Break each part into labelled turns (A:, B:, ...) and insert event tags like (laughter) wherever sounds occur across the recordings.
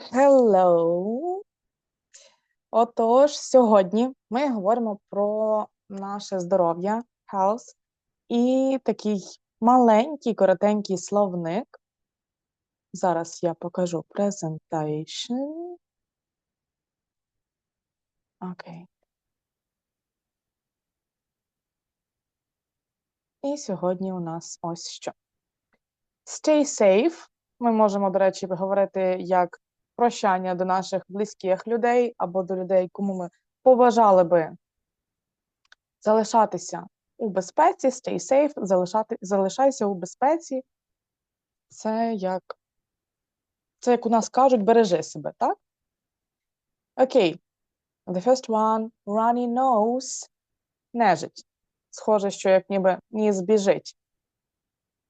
A: Hello. Отож, сьогодні ми говоримо про наше здоров'я, health, і такий маленький, коротенький словник. Зараз я покажу presentation. Окей. І сьогодні у нас ось що. Stay safe. Ми можемо, до речі, говорити як прощання до наших близьких людей або до людей, кому ми побажали би залишатися у безпеці, stay safe, залишати, залишайся у безпеці. Це як, це як у нас кажуть, бережи себе, так? Окей. The first one, runny nose, нежить. Схоже, що як ніби ніс біжить.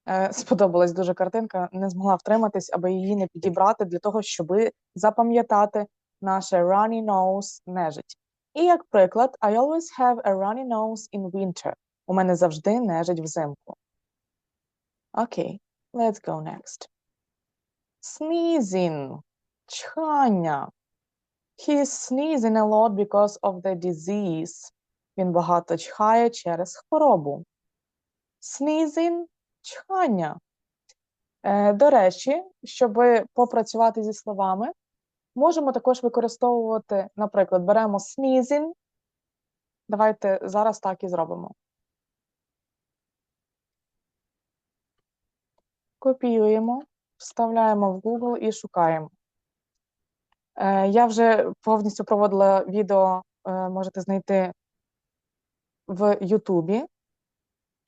A: Е, Сподобалась дуже картинка, не змогла втриматись, аби її не підібрати для того, щоб запам'ятати наше runny nose нежить. І як приклад, I always have a runny nose in winter. У мене завжди нежить взимку. Окей, let's go next. Sneezing. Чхання. He is sneezing a lot because of the disease. Він багато чхає через хворобу. Sneezing – чхання. Е, До речі, щоб попрацювати зі словами, можемо також використовувати, наприклад, беремо sneezing. Давайте зараз так і зробимо. Копіюємо, вставляємо в Google і шукаємо. Е, Я вже повністю проводила відео, е, можете знайти в Ютубі,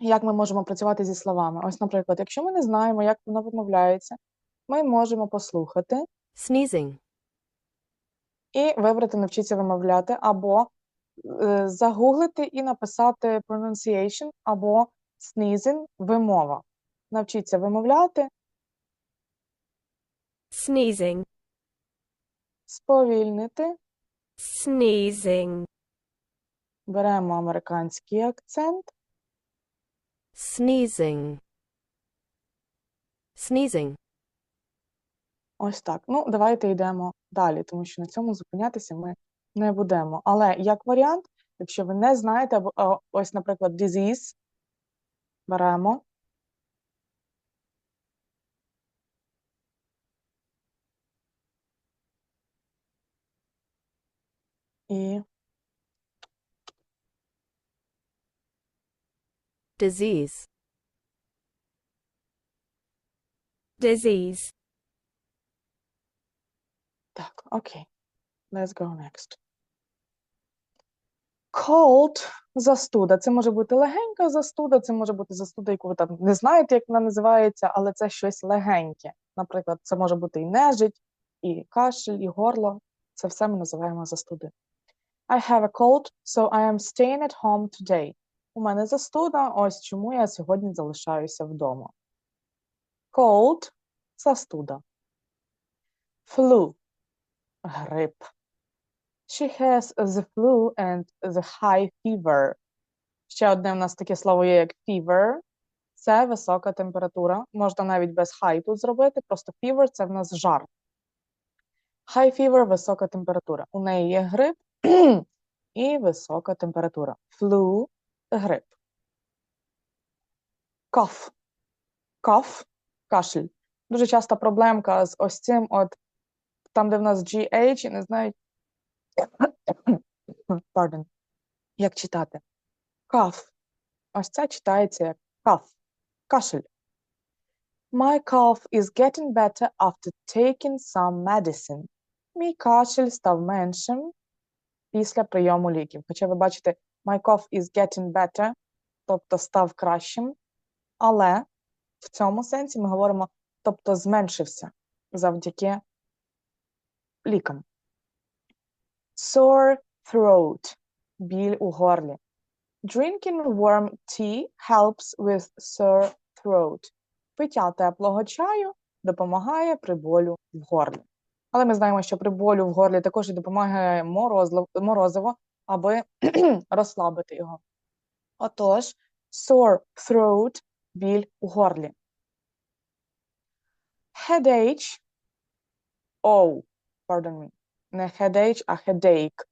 A: як ми можемо працювати зі словами. Ось, наприклад, якщо ми не знаємо, як воно вимовляється, ми можемо послухати
B: sneezing,
A: і вибрати навчитися вимовляти, або е, загуглити і написати pronunciation, або sneezing – вимова. Навчіться вимовляти,
B: sneezing,
A: сповільнити,
B: sneezing,
A: беремо американський акцент,
B: sneezing, sneezing,
A: ось так. Ну, давайте йдемо далі, тому що на цьому зупинятися ми не будемо. Але як варіант, якщо ви не знаєте, ось, наприклад, disease, беремо. І
B: disease, disease,
A: так, окей. Let's go next. Cold – застуда. Це може бути легенька застуда, це може бути застуда, яку ви там не знаєте, як вона називається, але це щось легеньке. Наприклад, це може бути і нежить, і кашель, і горло. Це все ми називаємо застуди. I have a cold, so I am staying at home today. У мене застуда, ось чому я сьогодні залишаюся вдома. Cold – застуда. Flu – грип. She has the flu and the high fever. Ще одне в нас таке слово є як fever. Це висока температура. Можна навіть без high тут зробити, просто fever – це в нас жар. High fever – висока температура. У неї є грип (clears throat) і висока температура. Flu – грип. Cough. Cough – кашель. Дуже часто проблемка з ось цим, от там, де в нас GH, і не знають, (coughs) pardon, як читати. Cough. Ось це читається як cough. Кашель. My cough is getting better after taking some medicine. Мій кашель став меншим після прийому ліків. Хоча ви бачите, my cough is getting better, тобто став кращим, але в цьому сенсі ми говоримо, тобто зменшився завдяки лікам. Sore throat – біль у горлі. Drinking warm tea helps with sore throat. Пиття теплого чаю допомагає при болю в горлі. Але ми знаємо, що при болю в горлі також і допомагає морозло- морозиво, аби розслабити його. Отож, sore throat – біль у горлі. Headache – оу. pardon me. Не headache, а headache.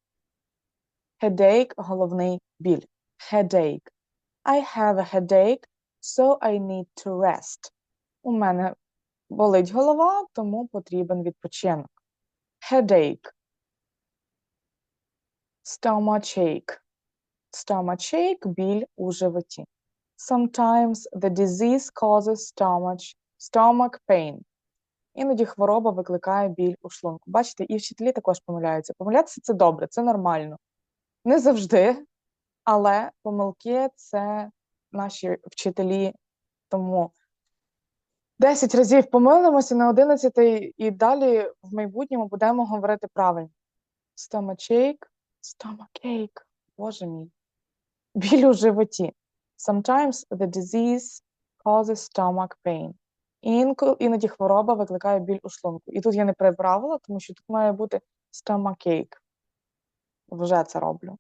A: Headache – головний біль. Headache. I have a headache, so I need to rest. У мене болить голова, тому потрібен відпочинок. Headache. Stomachache. Stomachache – біль у животі. Sometimes the disease causes stomach, stomach pain. Іноді хвороба викликає біль у шлунку. Бачите, і вчителі також помиляються. Помилятися це добре, це нормально. Не завжди, але помилки це наші вчителі. Тому 10 разів помилимося на 11 і далі в майбутньому будемо говорити правильно. Stomachache, stomachache, боже мій. Біль у животі. Sometimes the disease causes stomach pain. Інко, іноді хвороба викликає біль у шлунку. І тут я не приправила, тому що тут має бути stomachache. Вже це роблю.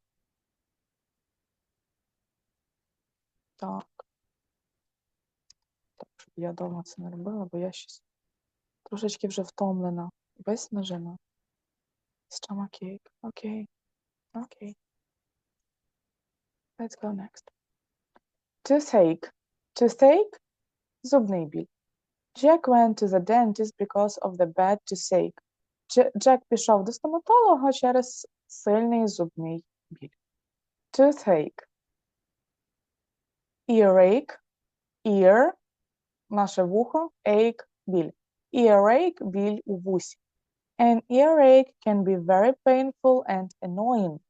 A: Так. Так, щоб я довго це не робила, бо я щось трошечки вже втомлена, виснажена. Stomachache. Окей. Окей. Let's go next. Toothache. Toothache – зубний біль. Jack went to the dentist because of the bad toothache. Дже- Джек пішов до стоматолога через сильний зубний біль. Toothache. Earache. Ear – наше вухо, ache – біль. Earache – біль у вусі. An earache can be very painful and annoying.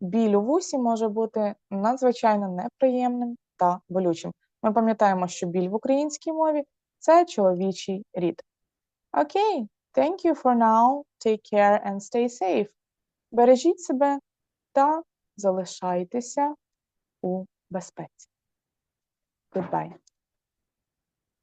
A: Біль у вусі може бути надзвичайно неприємним та болючим. Ми пам'ятаємо, що біль в українській мові це чоловічий рід. Окей, thank you for now. Take care and stay safe. Бережіть себе та залишайтеся у безпеці. Goodbye.